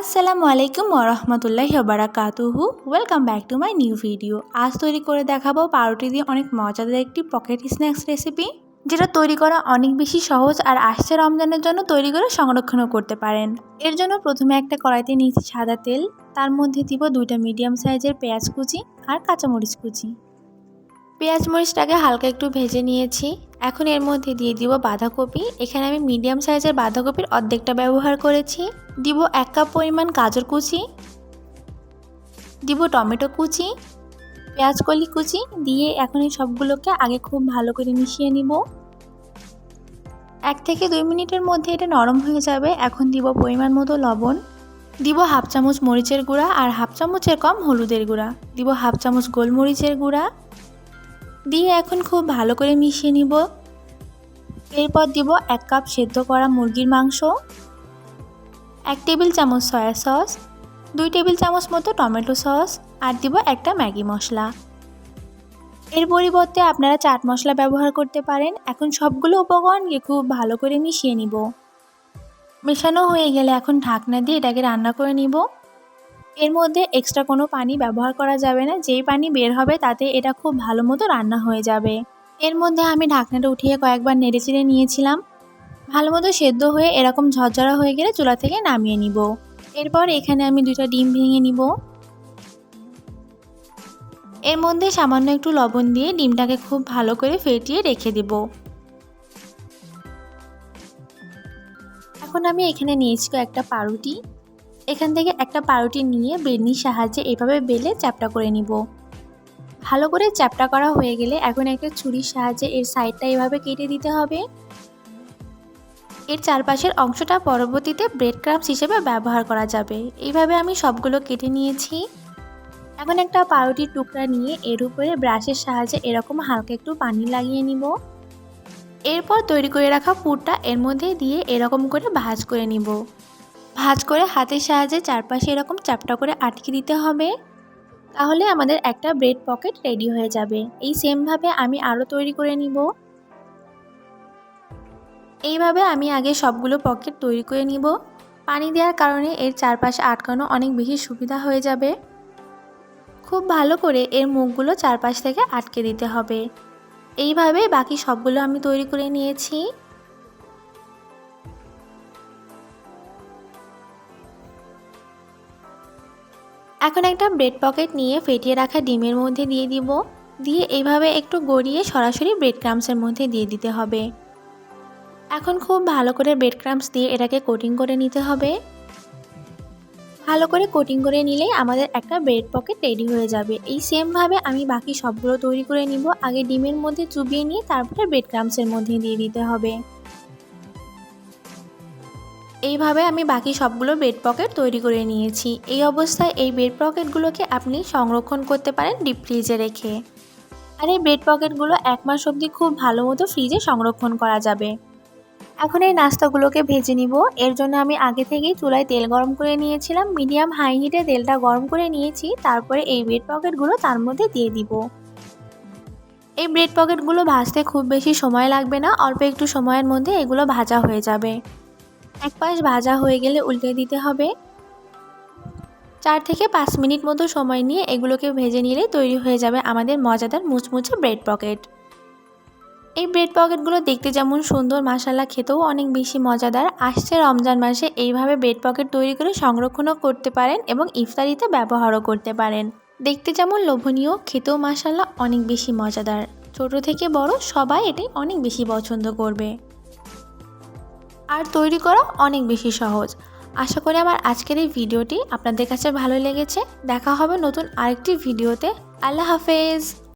আসসালামু আলাইকুম ওরহমতুল্লাহি বারাকাতুহু welcome back to my new video আজ তৈরি করে দেখাবো পাউরুটি দিয়ে অনেক মজাদার একটি পকেট স্ন্যাক্স রেসিপি যেটা তৈরি করা অনেক বেশি সহজ আর আসছে রমজানের জন্য তৈরি করে সংরক্ষণও করতে পারেন। এর জন্য প্রথমে একটা কড়াইতে নিয়েছি সাদা তেল, তার মধ্যে দিব দুইটা মিডিয়াম সাইজের পেঁয়াজ কুচি আর কাঁচামরিচ কুচি। পেঁয়াজ মরিচটাকে হালকা একটু ভেজে নিয়েছি। এখন এর মধ্যে দিয়ে দিব বাঁধাকপি। এখানে আমি মিডিয়াম সাইজের বাঁধাকপির অর্ধেকটা ব্যবহার করেছি। দিব এক কাপ পরিমাণ গাজর কুচি। দিব টমেটো কুচি। পেঁয়াজ কলি কুচি। দিয়ে এখন এই সবগুলোকে আগে খুব ভালো করে মিশিয়ে নিব। এক থেকে দুই মিনিটের মধ্যে এটা নরম হয়ে যাবে। এখন দিব পরিমাণ মতো লবণ। দিব হাফ চামচ মরিচের গুঁড়া আর হাফ চামচের কম হলুদের গুঁড়া। দিব হাফ চামচ গোলমরিচের গুঁড়া। দিয়ে এখন খুব ভালো করে মিশিয়ে নিব। এরপর দিব এক কাপ সেদ্ধ করা মুরগির মাংস, এক টেবিল চামচ সয়া সস, দুই টেবিল চামচ মতো টমেটো সস আর দিব একটা ম্যাগি মশলা। এর পরিবর্তে আপনারা চাট মশলা ব্যবহার করতে পারেন। এখন সবগুলো উপকরণকে খুব ভালো করে মিশিয়ে নিব। মেশানো হয়ে গেলে এখন ঢাকনা দিয়ে এটাকে রান্না করে নিব। এর মধ্যে এক্সট্রা কোনো পানি ব্যবহার করা যাবে না। যেই পানি বের হবে তাতে এটা খুব ভালো মতো রান্না হয়ে যাবে। এর মধ্যে আমি ঢাকনাটা উঠিয়ে কয়েকবার নেড়েচেড়ে নিয়েছিলাম। ভালো মতো সেদ্ধ হয়ে এরকম ঝরঝরা হয়ে গেলে চুলা থেকে নামিয়ে নিব। এরপর এখানে আমি দুইটা ডিম ভেঙে নিব। এর মধ্যে সামান্য একটু লবণ দিয়ে ডিমটাকে খুব ভালো করে ফেটিয়ে রেখে দেব। এখন আমি এখানে নিয়েছি একটা পাউরুটি। এখান থেকে একটা পাউরুটি নিয়ে বেলনির সাহায্যে এভাবে বেলে চ্যাপটা করে নিব। ভালো করে চ্যাপটা করা হয়ে গেলে এখন একটা ছুরির সাহায্যে এর সাইডটা এভাবে কেটে দিতে হবে। এর চারপাশের অংশটা পরবর্তীতে ব্রেড ক্রামস হিসেবে ব্যবহার করা যাবে। এইভাবে আমি সবগুলো কেটে নিয়েছি। এখন একটা পাউরুটির টুকরা নিয়ে এর উপরে ব্রাশের সাহায্যে এরকম হালকা একটু পানি লাগিয়ে নিব। এরপর তৈরি করে রাখা পুরটা এর মধ্যে দিয়ে এরকম করে ভাজ করে নিব। ভাজ করে হাতের সাহায্যে চারপাশে এরকম চাপটা করে আটকে দিতে হবে, তাহলে আমাদের একটা ব্রেড পকেট রেডি হয়ে যাবে। এই সেমভাবে আমি আরও তৈরি করে নিব। এইভাবে আমি আগে সবগুলো পকেট তৈরি করে নিব। পানি দেওয়ার কারণে এর চারপাশে আটকানো অনেক বেশি সুবিধা হয়ে যাবে। খুব ভালো করে এর মুখগুলো চারপাশ থেকে আটকে দিতে হবে। এইভাবে বাকি সবগুলো আমি তৈরি করে নিয়েছি। এখন একটা ব্রেড পকেট নিয়ে ফেটিয়ে রাখা ডিমের মধ্যে দিয়ে দিব। দিয়ে এইভাবে একটু গড়িয়ে সরাসরি ব্রেড ক্রামসের মধ্যে দিয়ে দিতে হবে। এখন খুব ভালো করে ব্রেড ক্রামস দিয়ে এটাকে কোটিং করে নিতে হবে। ভালো করে কোটিং করে নিলেই আমাদের একটা ব্রেড পকেট রেডি হয়ে যাবে। এই সেমভাবে আমি বাকি সবগুলো তৈরি করে নিব। আগে ডিমের মধ্যে চুবিয়ে নিয়ে তারপরে ব্রেড ক্রামসের মধ্যে দিয়ে দিতে হবে। এইভাবে আমি বাকি সবগুলো বেড পকেট তৈরি করে নিয়েছি। এই অবস্থায় এই বেড পকেটগুলোকে আপনি সংরক্ষণ করতে পারেন ডিপ ফ্রিজে রেখে। আর এই বেড পকেটগুলো এক মাস অবধি খুব ভালো মতো ফ্রিজে সংরক্ষণ করা যাবে। এখন এই নাস্তাগুলোকে ভেজে নিব। এর জন্য আমি আগে থেকেই চুলায় তেল গরম করে নিয়েছিলাম। মিডিয়াম হাই হিটে তেলটা গরম করে নিয়েছি। তারপরে এই ব্রেড পকেটগুলো তার মধ্যে দিয়ে দিব। এই ব্রেড পকেটগুলো ভাজতে খুব বেশি সময় লাগবে না। অল্প একটু সময়ের মধ্যে এগুলো ভাজা হয়ে যাবে। এক পাশ ভাজা হয়ে গেলে উল্টে দিতে হবে। চার থেকে পাঁচ মিনিট মতো সময় নিয়ে এগুলোকে ভেজে নিলে তৈরি হয়ে যাবে আমাদের মজাদার মুচমুচে ব্রেড পকেট। এই ব্রেড পকেটগুলো দেখতে যেমন সুন্দর মশালা খেতেও অনেক বেশি মজাদার। আসছে রমজান মাসে এইভাবে ব্রেড পকেট তৈরি করে সংরক্ষণও করতে পারেন এবং ইফতারিতে ব্যবহারও করতে পারেন। দেখতে যেমন লোভনীয়, খেতেও মশালা অনেক বেশি মজাদার। ছোট থেকে বড় সবাই এটাই অনেক বেশি পছন্দ করবে। আর তৈরি করা অনেক বেশি সহজ। আশা করি আমার আজকের এই ভিডিওটি আপনাদের কাছে ভালো লেগেছে। দেখা হবে নতুন আরেকটি ভিডিওতে। আল্লাহ হাফেজ।